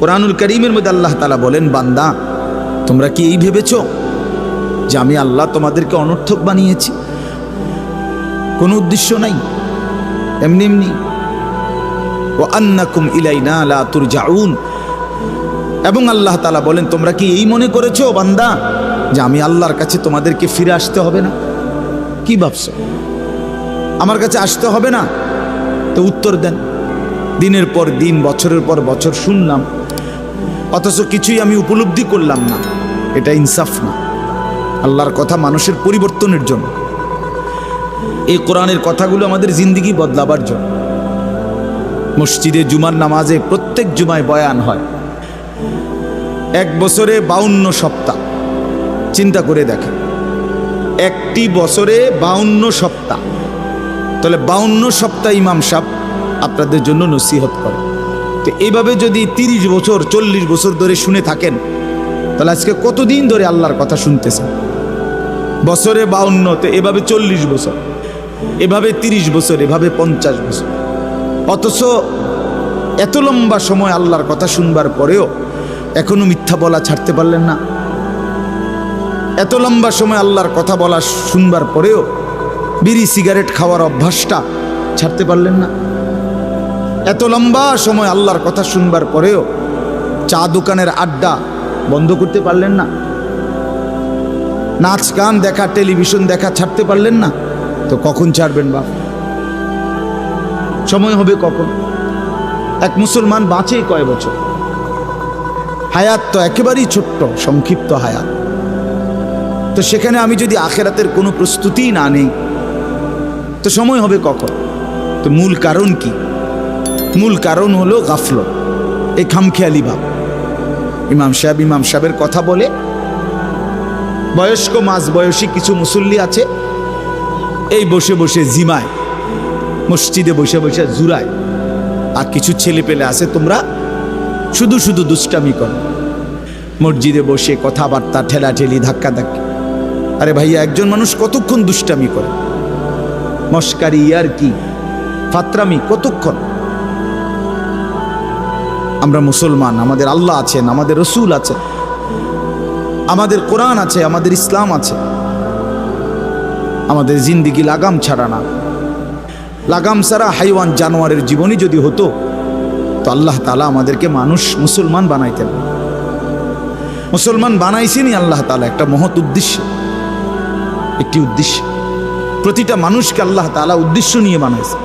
কোরআনুল করিমের মধ্যে আল্লাহ তালা বলেন, বান্দা, তোমরা কি এই ভেবেছ যে আমি আল্লাহ তোমাদেরকে অনর্থক বানিয়েছি? কোনো উদ্দেশ্য নাই। এমনি এমনি ও আন্নাকুম ইলাইনা লা তুরজাউন। এবং আল্লাহ তালা বলেন, তোমরা কি এই মনে করেছ, বান্দা, যে আমি আল্লাহর কাছে তোমাদেরকে ফিরে আসতে হবে না? কি ভাবছ? আমার কাছে আসতে হবে না। তো উত্তর দেন, দিনের পর দিন, বছরের পর বছর শুনলাম অথচ কিছুই আমি উপলব্ধি করলাম না। এটা ইনসাফ না। আল্লাহর কথা মানুষের পরিবর্তনের জন্য। এই কোরআনের কথাগুলো আমাদের জিন্দিগি বদলাবার জন্য। মসজিদে জুমার নামাজে প্রত্যেক জুমায় বয়ান হয়। এক বছরে বাউন্ন সপ্তাহ। চিন্তা করে দেখেন। একটি বছরে বাউন্ন সপ্তাহ। তাহলে বাউন্ন সপ্তাহ ইমাম সাহ আপনাদের জন্য নসিহত করে তো এইভাবে যদি তিরিশ বছর, চল্লিশ বছর ধরে শুনে থাকেন, তাহলে আজকে কতদিন ধরে আল্লাহর কথা শুনতেছেন? বছরে বাউন্ন, তো এভাবে চল্লিশ বছর, এভাবে তিরিশ বছর, এভাবে পঞ্চাশ বছর। অথচ এত লম্বা সময় আল্লাহর কথা শুনবার পরেও এখনও মিথ্যা বলা ছাড়তে পারলেন না। এত লম্বা সময় আল্লাহর কথা বলা শুনবার পরেও বিড়ি, সিগারেট খাওয়ার অভ্যাসটা ছাড়তে পারলেন না। এত লম্বা সময় আল্লাহর কথা শুনবার পরেও চা দোকানের আড্ডা বন্ধ করতে পারলেন না। নাচ গান দেখা, টেলিভিশন দেখা ছাড়তে পারলেন না। তো কখন ছাড়বেন বাপ? সময় হবে কখন? এক মুসলমান বাঁচে কয় বছর? হায়াত তো একেবারেই ছোট্ট, সংক্ষিপ্ত হায়াত। তো সেখানে আমি যদি আখেরাতের কোনো প্রস্তুতি না নেই, তো সময় হবে কখন? তো মূল কারণ কি? মূল কারণ হলো গাফল। এই খামখেয়ালি ভাব। ইমাম সাহেব ইমাম সাহেবের কথা বলে, বয়স্ক মাঝ বয়সী কিছু মুসল্লি আছে, এই বসে বসে জিমায়, মসজিদে বসে বসে জুরায় আর কিছু ছেলে পেলে আছে তোমরা, শুধু শুধু দুষ্টামি করো। মসজিদে বসে কথাবার্তা, ঠেলাঠেলি ধাক্কা ধাক্কি আরে ভাইয়া, একজন মানুষ কতক্ষণ দুষ্টামি করে? মস্কারি ইয়ার কি ফাত্রামি কতক্ষণ? আমরা মুসলমান, আমাদের আল্লাহ আছেন, আমাদের রসুল আছে আমাদের কোরআন আছে, আমাদের ইসলাম আছে। আমাদের জিন্দিগি লাগাম ছাড়া না। লাগাম ছাড়া হাইওয়ান জানোয়ারের জীবনই যদি হতো, তো আল্লাহ তালা আমাদেরকে মানুষ মুসলমান বানাইতেন। মুসলমান বানাইছেনই আল্লাহ তালা একটা মহৎ উদ্দেশ্য। একটি উদ্দেশ্য। প্রতিটা মানুষকে আল্লাহ তালা উদ্দেশ্য নিয়ে বানাইছে।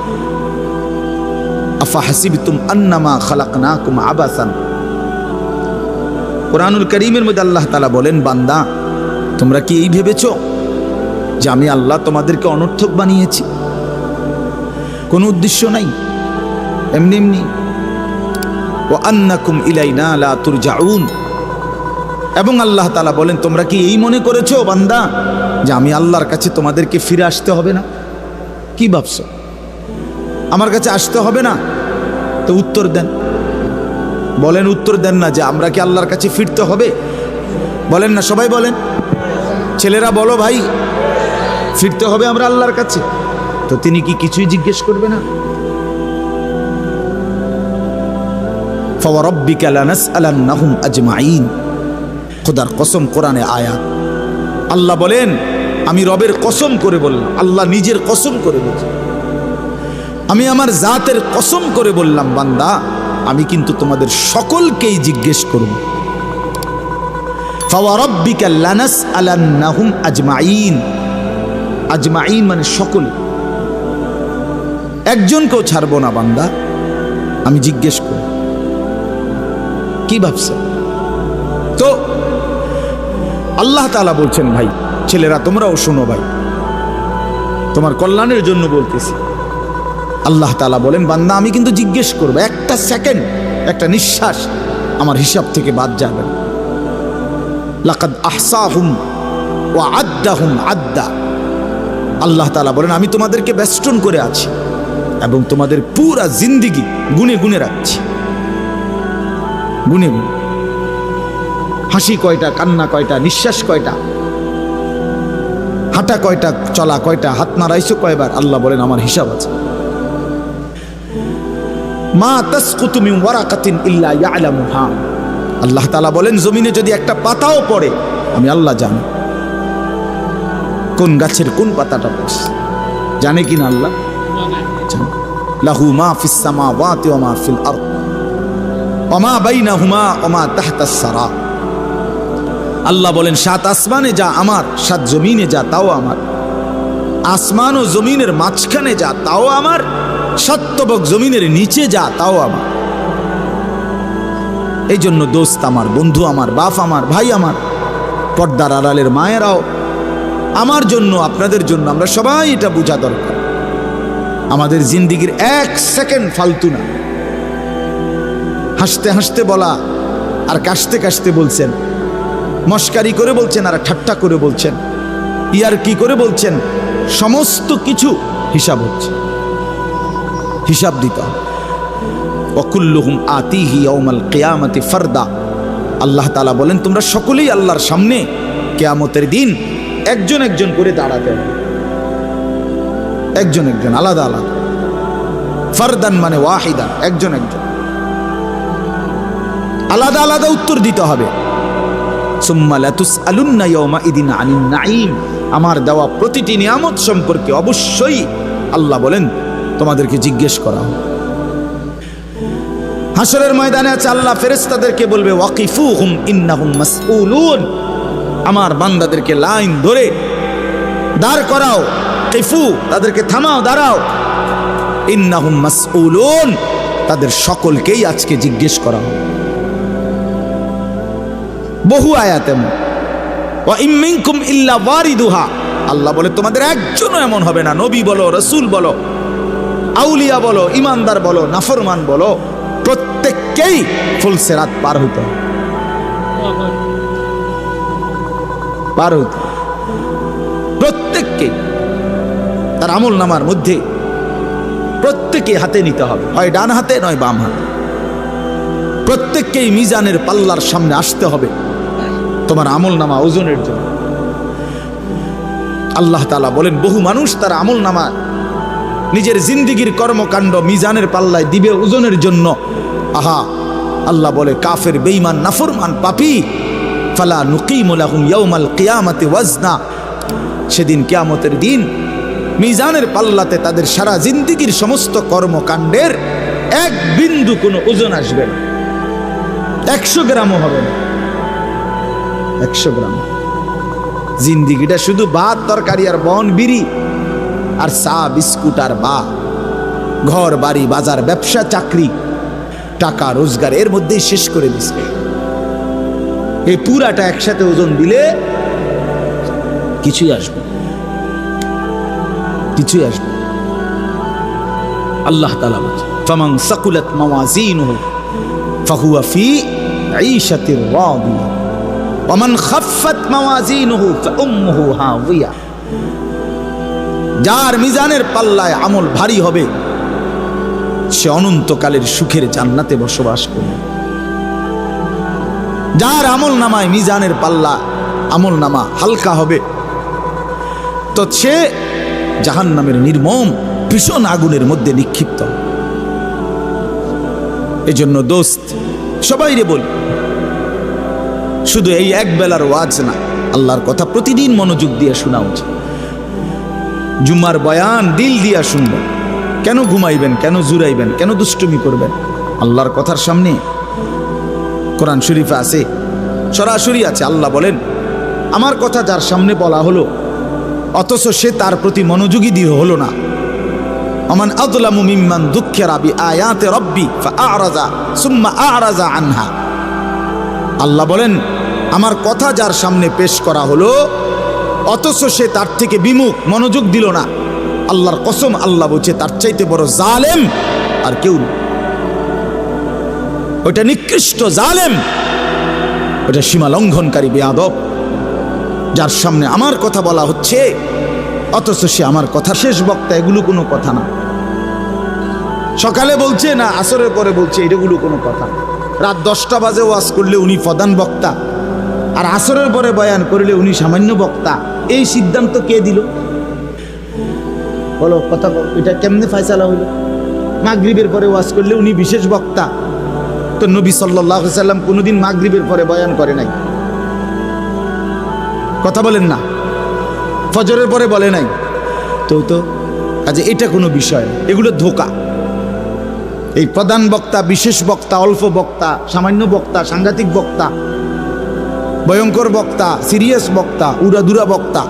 আফা হাসিবিতুম আন্নামা খালাকনাকুম আবাসান। কোরআনুল করিমের মধ্যে আল্লাহ তালা বলেন, বান্দা, তোমরা কি এই ভেবেছ যে আমি আল্লাহ তোমাদেরকে অনর্থক বানিয়েছি? কোনো উদ্দেশ্য নাই। এমনি এমনি। ও আন্নাকুম ইলাইনা লা তুরজাউন। এবং আল্লাহ তালা বলেন, তোমরা কি এই মনে করেছ, বান্দা, যে আমি আল্লাহর কাছে তোমাদেরকে ফিরে আসতে হবে না? কি ভাবছ? আমার কাছে আসতে হবে না। তো উত্তর দেন। বলেন, উত্তর দেন না যে আমরা কি আল্লাহর কাছে ফিরতে হবে? বলেন না, সবাই বলেন। ছেলেরা, বলো ভাই, ফিরতে হবে আমরা আল্লাহর কাছে? তো তিনি কি কিছুই জিজ্ঞেস করবে না? খোদার কসম আল্লাহ বলেন, আমি রবের কসম করে বললাম, আল্লাহ নিজের কসম করে বলছেন। আমি আমার জাতের কসম করে বললাম, বান্দা, আমি কিন্তু তোমাদের সকলকেই জিজ্ঞেস করব। আজমাইন আজমাইন মানে একজনকেও ছাড়বো না, বান্দা, আমি জিজ্ঞেস কি ভাবছ তো, আল্লাহ তালা বলছেন, ভাই, ছেলেরা, তোমরাও শোনো, ভাই। তোমার কল্যাণের জন্য বলতেছি। আল্লাহ তালা বলেন, বান্দা, আমি কিন্তু জিজ্ঞেস করব, একটা সেকেন্ড, একটা নিঃশ্বাস আমার হিসাব থেকে বাদ যাবে লাকাদ আহসাহুম ও আদ্দাহুম আদ্দা। আল্লাহ তালা বলেন, আমি তোমাদেরকে বেষ্টন করে আছি এবং তোমাদের পুরা জিন্দিগি গুনে গুনে রাখছি। গুনে গুনে। হাসি কয়টা, কান্না কয়টা, নিঃশ্বাস কয়টা, হাঁটা কয়টা, চলা কয়টা, হাত নাড়াইছো কয়বার, আল্লাহ বলেন, আমার হিসাব আছে। মা তাসকুতু মিন ওয়ারাকাতিন ইল্লা ইয়ালামুহা। আল্লাহ তাআলা বলেন, জমিনে যদি একটা পাতাও পড়ে, আমি আল্লাহ জানি। কোন গাছের কোন পাতাটা পড়ছে? জানে কিনা আল্লাহ? জানে। লাহু মা ফিস সামাওয়াতি ওয়া মা ফিল আরদ। ওয়া মা বাইনাহুমা ওয়া মা তাহতাস সারা। আল্লাহ বলেন, সাত আসমানে যা আমার, সাত জমিনে যা, তাও আমার। আসমান ও জমিনের মাঝখানে যা, তাও আমার। সত্যবক জমিনের নিচে যা, তাও আমার। এই জন্য দোস্ত আমার, বন্ধু আমার, বাপ আমার, ভাই আমার, পর্দার আড়ালের মায়েরাও, আমার জন্য, আপনাদের জন্য আমরা সবাই এটা বোঝা দরকার। আমাদের জিন্দিগির এক সেকেন্ড ফালতু না। হাসতে হাসতে বলা আর কাশতে কাশতে বলছেন। মস্কারি করে বলছেন আর ঠাট্টা করে বলছেন। ইয়ার কি করে বলছেন। সমস্ত কিছু হিসাব হচ্ছে। হিসাব দিতে। হবে ওকুল্লুহুম আতিহি ইয়াউমাল কিয়ামতি ফারদা। আল্লাহ তাআলা বলেন, তোমরা সকলেই আল্লাহর সামনে কেয়ামতের দিন একজন একজন করে দাঁড়াতে একজন একজন, আলাদা আলাদা। ফারদান মানে ওয়াহিদান, একজন একজন। আলাদা আলাদা উত্তর দিতে হবে। আমার দেওয়া প্রতিটি নিয়ামত সম্পর্কে অবশ্যই আল্লাহ বলেন তোমাদেরকে জিজ্ঞেস করা। হাসরের ময়দানে আছে আল্লাহ, ফেরেশতাদেরকে বলবে, ওয়াকিফুহুম, ইন্নাহুম মাসউলুন। আমার বান্দাদেরকে লাইন ধরে দাঁড় করাও, কিফু, তাদেরকে থামাও, দাঁড়াও। ইন্নাহুম মাসউলুন, তাদের সকলকেই আজকে জিজ্ঞেস করা হবে। বহু আয়াত এমন। ইল্লা ওয়ারিদুহা। আল্লাহ বলে, তোমাদের একজনও এমন হবে না। নবী বলো, রসুল বলো আউলিয়া বলো, ইমানদার বলো, নাফরমান বলো, প্রত্যেককেই ফুলসেরাত পার হইতে পার হইতে। প্রত্যেককে তার আমল নামার মধ্যে প্রত্যেকে হাতে নিতে হবে। হয় ডান হাতে, নয় বাম হাতে। প্রত্যেককেই মিজানের পাল্লার সামনে আসতে হবে তোমার আমল নামা ওজনের জন্য। আল্লাহ তালা বলেন, বহু মানুষ তার আমল নামা নিজের জিন্দিগির কর্মকাণ্ড মিজানের পাল্লায় দিবে ওজনের জন্য। আহা, আল্লাহ বলে, কাফের বেইমান নাফরমান, পাপি। ফালা নুকিমুলাহুম ইয়াউমাল কিয়ামাতে ওয়াজনা। সেদিন কিয়ামতের দিন মিজানের পাল্লাতে তাদের সারা জিন্দিগির সমস্ত কর্মকাণ্ডের এক বিন্দু কোনো ওজন আসবে না। একশো গ্রামও হবে না। একশো গ্রাম। জিন্দিগিটা শুধু ভাত, তরকারি আর বন, বিড়ি। আর চা, বিস্কুট আর বা। ঘর, বাড়ি, বাজার, ব্যবসা, চাকরি। টাকা, রোজগার, এর মধ্যেই শেষ করে দিছে এই পুরাটা একসাথে ওজন দিলে কিছুই আসবে কিছুই আসবে। আল্লাহ তালা বলছে ফামাং সাকুলাত মাওয়াজিনুহু ফাহুয়া ফি ঈশাতির রাদিয়া। ওমান খাফফাত মাওয়াজিনুহু ফাউম্মুহু হাওয়িয়া যার মিজানের পাল্লায় আমল ভারী হবে, সে অনন্তকালের সুখের জান্নাতে বসবাস করবে যার আমল নামায় মিজানের পাল্লা আমল নামা হালকা হবে, তো সে জাহান নামের নির্মম ভীষণ আগুনের মধ্যে নিক্ষিপ্ত। এজন্য দোস্ত, সবাই রে বলি, শুধু এই এক বেলার ওয়াজ না, আল্লাহর কথা প্রতিদিন মনোযোগ দিয়ে শোনা উচিত জুম্মার বয়ান দিল দিয়া শুনবেন। কেন ঘুমাইবেন, কেন জুরাইবেন কেন দুষ্টুমি করবেন? আল্লাহর কথার সামনে কোরআন শরীফে আছে, সরাসরি আছে। আল্লাহ বলেন, আমার কথা যার সামনে বলা হলো, অথচ সে তার প্রতি মনোযোগী দিয়ে হলো না। অমান আদলামু মিম্মান দুঃখের আবি আয়াতে রব্বি আরাজা সুম্মা আরাজা আনহা। আল্লাহ বলেন, আমার কথা যার সামনে পেশ করা হলো অথচ সে তার থেকে বিমুখ, মনোযোগ দিল না। আল্লাহর কসম, আল্লাহ বলছে, তার চাইতে বড় জালেম আর কেউ ওটা নিকৃষ্ট জালেম ওটা সীমা লঙ্ঘনকারী বেয়াদব যার সামনে আমার কথা বলা হচ্ছে, অথচ সে আমার কথা শেষ বক্তা, এগুলো কোনো কথা না। সকালে বলছে না, আসরের পরে বলছে, এগুলো কোনো কথা। রাত দশটা বাজে ওয়াজ করলে উনি প্রধান বক্তা, আর আসরের পরে বয়ান করলে উনি সামান্য বক্তা। এই সিদ্ধান্ত কে দিল? বলো, কথা এটা কেমনে ফয়সালা হইল? মাগরিবের পরে ওয়াজ করলে উনি বিশেষ বক্তা। তো নবী সাল্লাহ সাল্লাম কোনোদিন মাগরিবের পরে বয়ান করে নাই। কথা বলেন না। ফজরের পরে বলে নাই। তো তো আচ্ছা এটা কোনো বিষয়? এগুলো ধোকা। এই প্রধান বক্তা, বিশেষ বক্তা, অল্প বক্তা, সামান্য বক্তা, সাংঘাতিক বক্তা ভয়ঙ্কর বক্তা সিরিয়াস বক্তা উড়াদুরা বক্তা।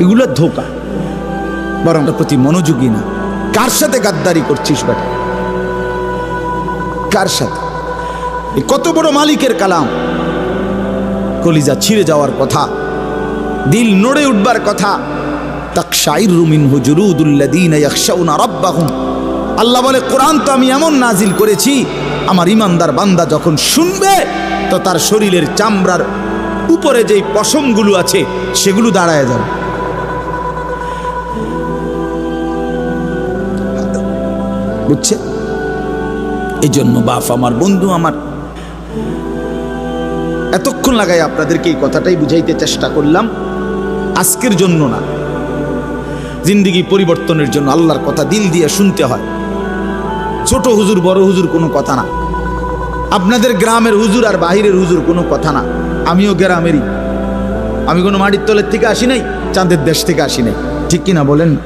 এগুলো ধোকা। বরং প্রতি মনোযোগী না। কার সাথে গাদ্দারি করছিস বেটা? কার সাথে? কত বড় মালিকের কালাম। কলিজা ছিঁড়ে যাওয়ার কথা, দিল নড়ে উঠবার কথা। আল্লাহ বলে, কোরআন তো আমি এমন নাজিল করেছি, আমার ইমানদার বান্দা যখন শুনবে তার শরীরের চামড়ার উপরে যেই পশমগুলো আছে, সেগুলো দাঁড়ায় যাবে বুঝছে? এই জন্য বাপ আমার, বন্ধু আমার, এতক্ষণ লাগাই আপনাদেরকে এই কথাটাই বুঝাইতে চেষ্টা করলাম। আজকের জন্য না, জিন্দিগি পরিবর্তনের জন্য আল্লাহর কথা দিল দিয়ে শুনতে হয়। ছোট হুজুর, বড় হুজুর কোনো কথা না। আপনাদের গ্রামের হুজুর আর বাহিরের হুজুর কোনো কথা না। আমিও গ্রামেরই। আমি কোনো মাটির তলের থেকে আসি নাই, চাঁদের দেশ থেকে আসি নাই। ঠিক কিনা বলেন?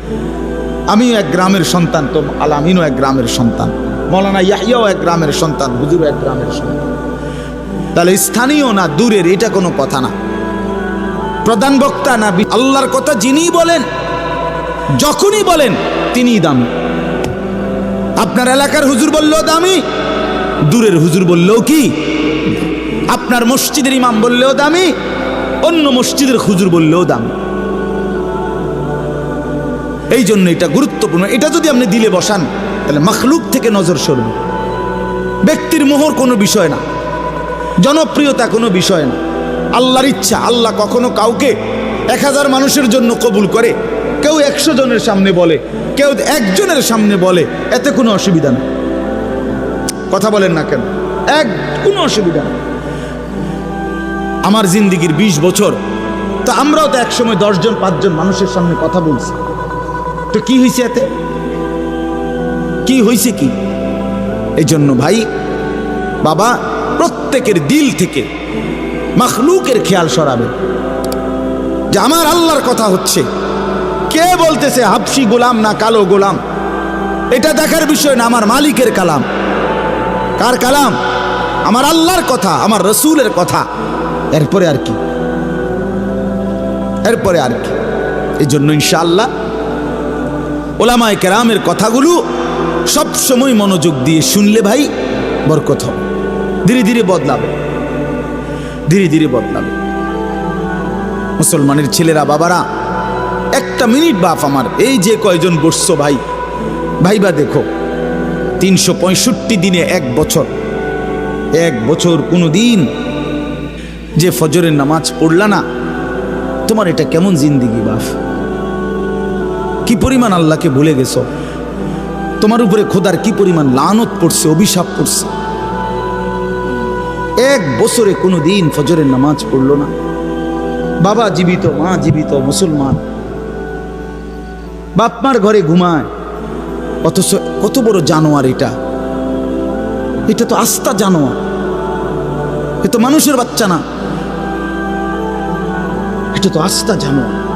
আমিও এক গ্রামের সন্তান, তো আলামিনও এক গ্রামের সন্তান। মৌলানা ইয়াহিয়াও এক গ্রামের সন্তান, হুজুরও এক গ্রামের সন্তান। তাহলে স্থানীয় না দূরের, এটা কোনো কথা না। প্রধান বক্তা না আল্লাহর কথা যিনি বলেন, যখনই বলেন, তিনিই দামি। আপনার এলাকার হুজুর বললেও দামি। দূরের হুজুর বললেও কি? আপনার মসজিদের ইমাম বললেও দামি, অন্য মসজিদের হুজুর বললেও দামি। এই জন্য এটা গুরুত্বপূর্ণ। এটা যদি আপনি দিলে বসান, তাহলে মখলুক থেকে নজর সরবে ব্যক্তির মোহর কোনো বিষয় না, জনপ্রিয়তা কোনো বিষয় না। আল্লাহর ইচ্ছা, আল্লাহ কখনো কাউকে এক হাজার মানুষের জন্য কবুল করে, কেউ একশো জনের সামনে বলে, কেউ একজনের সামনে বলে, এতে কোনো অসুবিধা নেই। কথা বলেন না কেন? এক, কোনো অসুবিধা নেই। আমার জিন্দিগির ২০ বছর, তো আমরাও তো একসময় দশজন, পাঁচজন মানুষের সামনে কথা বলছি। তো কি হয়েছে এতে? কি হয়েছে কি? এই জন্য ভাই, বাবা, প্রত্যেকের দিল থেকে মখলুকের খেয়াল সরাবে। যে আমার আল্লাহর কথা হচ্ছে। কে বলতেছে, হাফসি গোলাম না কালো গোলাম? এটা দেখার বিষয় না, আমার মালিকের কালাম। কার কালাম? আমার আল্লাহর কথা, আমার রসুলের কথা। এরপরে আর কি? এরপরে আর কি? এই জন্য ইনশাআল্লাহ ওলামায় কেরামের কথাগুলো সব সময় মনোযোগ দিয়ে শুনলে ভাই বরকত হবে। ধীরে ধীরে বদলাবে। ধীরে ধীরে বদলাবে। মুসলমানের ছেলেরা, বাবারা, একটা মিনিট বাপ আমার, এই যে কয়জন বসছো ভাই, ভাইবা দেখো। তিনশো পঁয়ষট্টি দিনে এক বছর। এক বছর কোনো দিন যে ফজরের নামাজ পড়লা না, তোমার এটা কেমন জিন্দিগি বাপ? কি পরিমাণ আল্লাহকে ভুলে গেছো? তোমার উপরে খোদার কি পরিমাণ লানত পড়ছে, অভিশাপ পড়ছে? এক বছরে কোনো দিন ফজরের নামাজ পড়ল না। বাবা জীবিত, মা জীবিত, মুসলমান। বাপমার ঘরে ঘুমায় অথচ কত বড় জানোয়ার এটা। এটা তো আস্থা জানোয়ার। এ তো মানুষের বাচ্চা না। এটা তো আস্থা জানোয়ার।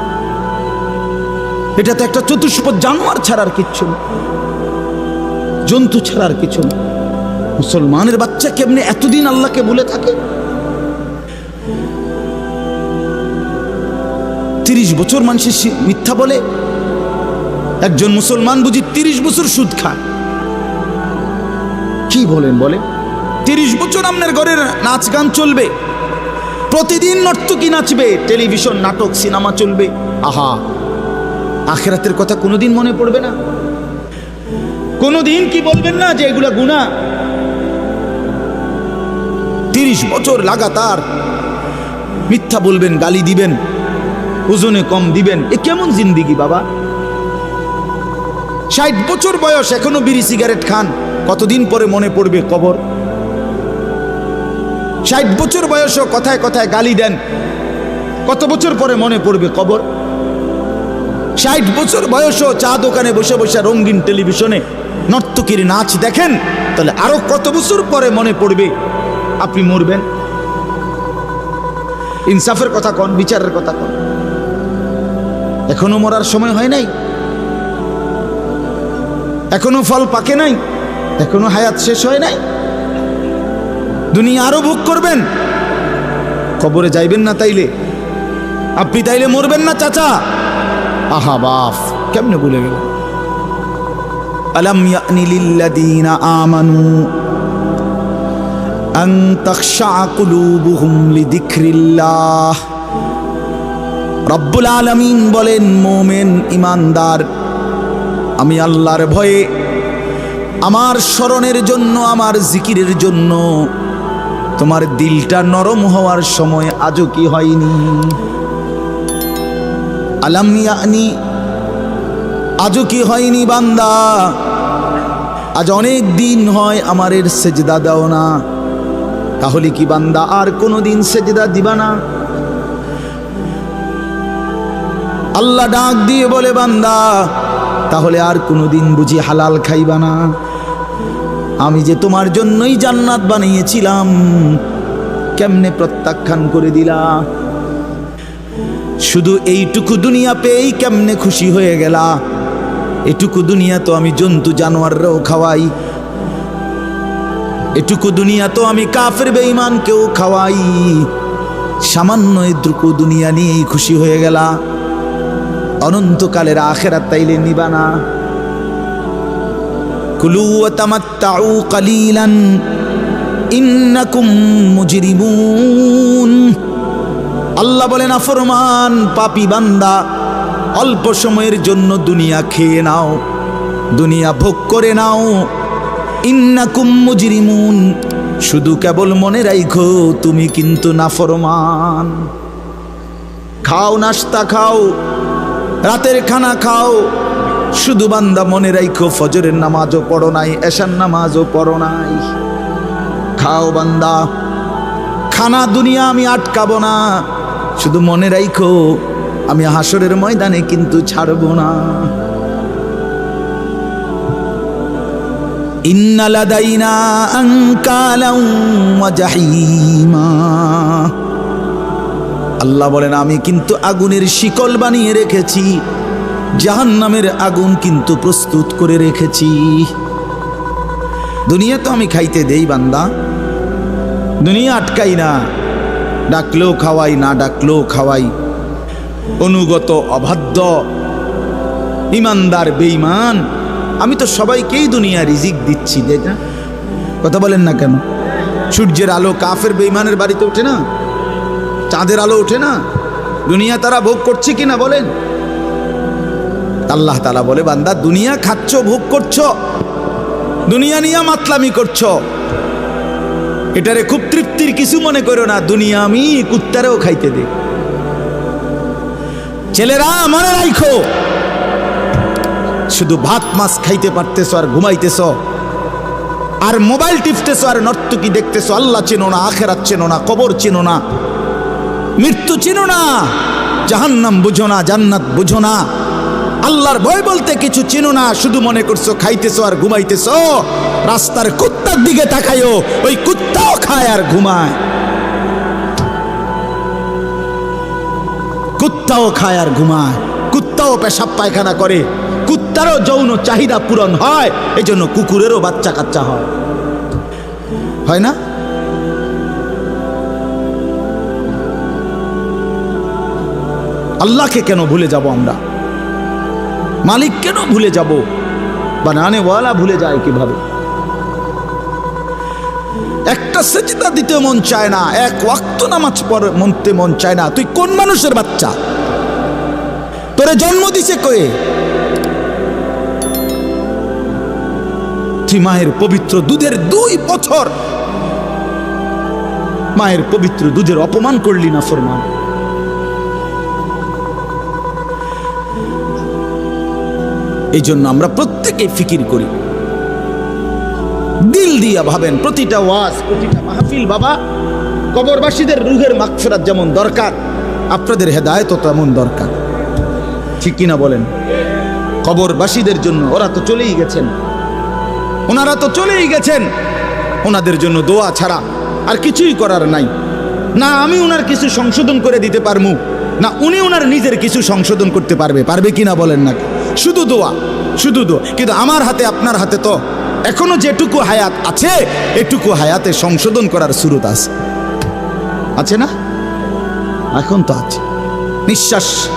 এটা তো একটা চতুষ্পদ জানোয়ার ছাড়ার কিচ্ছু না। জন্তু ছাড়ার কিছু না। মুসলমানের বাচ্চা কেমনে এতদিন আল্লাহকে বলে থাকে? তিরিশ বছর মানুষের মিথ্যা বলে একজন মুসলমান বুঝি তিরিশ বছর সুদ খায়। কি বলেন বলে তিরিশ বছর আপনার ঘরের নাচ গান চলবে। প্রতিদিন নর্তকী নাচবে টেলিভিশন নাটক সিনেমা চলবে। আহা আখেরাতের কথা কোনোদিন মনে পড়বে না। কোনোদিন কি বলবেন না যে এগুলা গুণা তিরিশ বছর লাগাতার মিথ্যা বলবেন গালি দিবেন ওজনে কম দিবেন। এ কেমন জিন্দিগি বাবা? ষাট বছর বয়স, এখনও বিড়ি সিগারেট খান। কতদিন পরে মনে পড়বে কবর? ষাট বছর বয়সও কথায় কথায় গালি দেন। কত বছর পরে মনে পড়বে কবর? ষাট বছর বয়সও চা দোকানে বসে বসে রঙিন টেলিভিশনে নর্তকীর নাচ দেখেন। তাহলে আরও কত বছর পরে মনে পড়বে? আপনি মরবেন। ইনসাফের কথা কন, বিচারের কথা কন। এখনও মরার সময় হয় নাই? এখনও ফল পাকে নাই, এখনও হায়াত শেষ হয় নাই। দুনিয়া আরও ভোগ করবেন। কবরে যাইবেন না তাইলে। আপনি তাইলে মরবেন না, চাচা। আহা, বাফ, কেমনে ভুলে গেল আমানু রব্বুল বলেন, মোমেন ইমানদার আমি আল্লাহর ভয়ে আমার স্মরণের জন্য, আমার জিকিরের জন্য তোমার দিলটা নরম হওয়ার সময় আজও কি হয়নি? আলাম ইয়ানি, আজও কি হয়নি বান্দা? আজ অনেক দিন হয় আমার এর সেজদা দাও না। তাহলে কি বান্দা আর কোনোদিন সেজদা দিবা না? আল্লাহ ডাক দিয়ে বলে, বান্দা তাহলে আর কোনোদিন বুঝি হালাল খাইবা না। আমি যে তোমার জন্যই জান্নাত বানিয়েছিলাম, কেমনে প্রত্যাখ্যান করে দিলা? শুধু এইটুকু দুনিয়া পেয়েই কেমনে খুশি হয়ে গেলা? এটুকু দুনিয়া তো আমি জন্তু জানোয়াররাও খাওয়াই। এটুকু দুনিয়া তো আমি কাফের বেঈমানকেও খাওয়াই। সামান্য এটুকু দুনিয়া নিয়েই খুশি হয়ে গেলা। অনন্তকালের আখেরাত তাইলে নিবানা কুলু ওয়া তামাত্তাউ কালিলান, ইন্নাকুম মুজরিমুন। আল্লাহ বলেন, আফরমান, পাপি বান্দা, অল্প সময়ের জন্য দুনিয়া খেয়ে নাও, দুনিয়া ভোগ করে নাও। ইন্নাকুম মুজরিমুন, শুধু কেবল মনে রাইখো, তুমি কিন্তু নাফরমান। খাও নাস্তা খাও রাতের খানা খাও। শুধু বান্দা মনে রাইখো, ফজরের নামাজও পড়ো নাই, এশার নামাজও পড়ো নাই। খাও বান্দা, খানা দুনিয়া আমি আটকাবো না। শুধু মনে রাইখো, আমি হাসরের ময়দানে কিন্তু ছাড়বো না। ইন্নালাদাইনা আঙ্কালাউ ওয়া জাহিমা। আল্লাহ বলেন, আমি কিন্তু আগুনের শিকল বানিয়ে রেখেছি। জাহান্নামের আগুন কিন্তু প্রস্তুত করে রেখেছি। দুনিয়া তো আমি খাইতে দেই বান্দা। দুনিয়া আটকাই না। ডাকলেও খাওয়াই, না ডাকলেও খাওয়াই। অনুগত, অবাধ্য, ইমানদার, বেঈমান। আমি তো সবাইকেই দুনিয়া রিজিক দিচ্ছি কথা বলেন না কেন? সূর্যের আলো কাফের বেইমানের বাড়িতে ওঠে না? চাঁদের আলো ওঠে না? দুনিয়া তারা ভোগ করছে কিনা বলেন? আল্লাহ তালা বলে, বান্দা, দুনিয়া খাচ্ছ, ভোগ করছ, দুনিয়া নিয়ে মাতলামি করছ। এটারে খুব তৃপ্তির কিছু মনে করো না, দুনিয়া আমি কুত্তারেও খাইতে দে ছেলেরা মনে রাখো শুধু ভাত, মাছ খাইতে পারতেছ আর ঘুমাইতেছ। আর মোবাইল টিপতেছ আর নর্তকি দেখতেছ, আল্লাহ চেনো না, আখেরাত চেনো না, কবর চেনো না। মৃত্যু চিনো না। জাহান্নাম বুঝো না, জান্নাত বুঝো না। আল্লাহর ভয় বলতে কিছু চিনো না, শুধু মনে করছ খাইতেছো আর ঘুমাইতেছো। রাস্তার কুত্তার দিকে তাকাইও ওই কুত্তাও খায় আর ঘুমায়। কুত্তাও খায় আর ঘুমায়। কুত্তাও পেশাব পায়খানা করে। কুত্তারও যৌন চাহিদা পূরণ হয় এই জন্য কুকুরেরও বাচ্চা কাচ্চা হয়। হয় না? আল্লাহকে কেন ভুলে যাব আমরা? মালিক কেন ভুলে যাব? বানানেওয়ালা ভুলে যায় কীভাবে? একটা সেচিতা দিতে মন চায় না, এক ওয়াক্ত নামাজ পড় মনতে মন চায় না। তুই কোন মানুষের বাচ্চা? তোরে জন্ম দিছে কয়ে তুই মায়ের পবিত্র দুধের দুই বছর মায়ের পবিত্র দুধের অপমান করলি না ফরমান। এই জন্য আমরা প্রত্যেকে ফিকির করি। দিল দিয়া ভাবেন, প্রতিটা ওয়াজ, প্রতিটা মাহফিল, বাবা, কবরবাসীদের রুহের মাগফিরাত যেমন দরকার, আপনাদের হেদায়তও তেমন দরকার। ঠিক কিনা বলেন? কবরবাসীদের জন্য ওরা তো চলেই গেছেন। ওনারা তো চলেই গেছেন। ওনাদের জন্য দোয়া ছাড়া আর কিছুই করার নাই। না আমি ওনার কিছু সংশোধন করে দিতে পারব না উনি ওনার নিজের কিছু সংশোধন করতে পারবে। পারবে কিনা বলেন না শুধু দোয়া শুধু দোয়া। কিন্তু আমার হাতে, আপনার হাতে তো এখনও যেটুকু হায়াত আছে, এটুকু হায়াতে সংশোধন করার সুরত আছে। আছে না? এখন তো আছে। নিঃশ্বাস।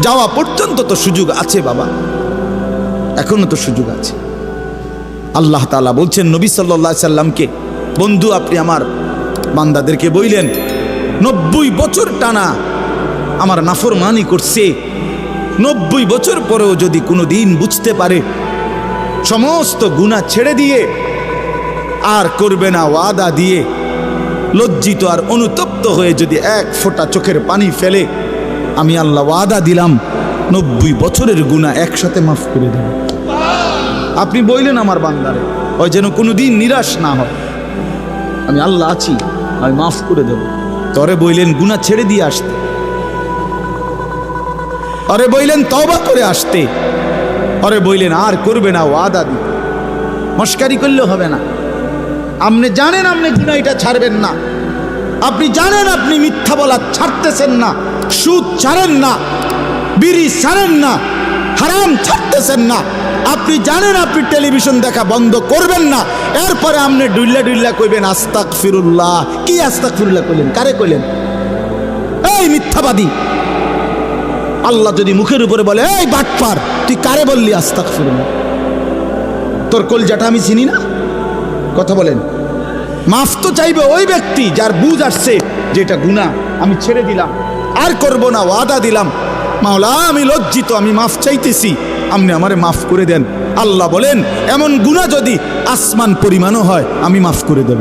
যাওয়া পর্যন্ত তো সুযোগ আছে বাবা। এখনও তো সুযোগ আছে। আল্লাহ তালা বলছেন, নবী সাল্লা সাল্লামকে, বন্ধু আপনি আমার বান্দাদেরকে বইলেন, নব্বই বছর টানা আমার নাফরমানি করছে নব্বই বছর পরেও যদি কোনো দিন বুঝতে পারে, সমস্ত গুণা ছেড়ে দিয়ে আর করবে না ওয়াদা দিয়ে, লজ্জিত আর অনুতপ্ত হয়ে যদি এক ফোঁটা চোখের পানি ফেলে, আমি আল্লাহ ওয়াদা দিলাম, নব্বই বছরের গুণা একসাথে মাফ করে দেব। আপনি বললেন আমার বান্দারে, ওই যেন কোনো দিন নিরাশ না হয়। আমি আল্লাহ আছি, আমি মাফ করে দেব। তরে বইলেন, গুণা ছেড়ে দিয়ে আসতে। আরে বইলেন তবা করে আসতে। আরে বইলেন, আর করবে না, ওয়াদা দিতে। মস্কারি করলেও হবে না। আপনি জানেন, আপনি গুণা ছাড়বেন না। আপনি জানেন, আপনি মিথ্যা বলা ছাড়তেছেন না, সুদ ছাড়েন না, বিড়ি ছাড়েন না, হারাম ছাড়তেছেন না। আপনি জানেন, আপনি টেলিভিশন দেখা বন্ধ করবেন না। এরপরে আপনি ডুল্লা ডুল্লা কইবেন আস্তাক ফিরুল্লাহ কি আস্তাক ফিরুল্লাহ কইলেন? কারে কইলেন? এই মিথ্যাবাদী। আল্লাহ যদি মুখের উপরে বলে, এই বাটপার, তুই কারে বললি আস্তাক ফিরুল্লাহ তোর কলজাটা আমি চিনি না? কথা বলেন। মাফ তো চাইবে ওই ব্যক্তি যার বুঝ আসছে যেটা গুণা আমি ছেড়ে দিলাম, আর করব না, ওয়াদা দিলাম। মাওলা, আমি লজ্জিত, আমি মাফ চাইতেছি। আপনি আমারে মাফ করে দেন। আল্লাহ বলেন, এমন গুণা যদি আসমান পরিমাণও হয়, আমি মাফ করে দেব।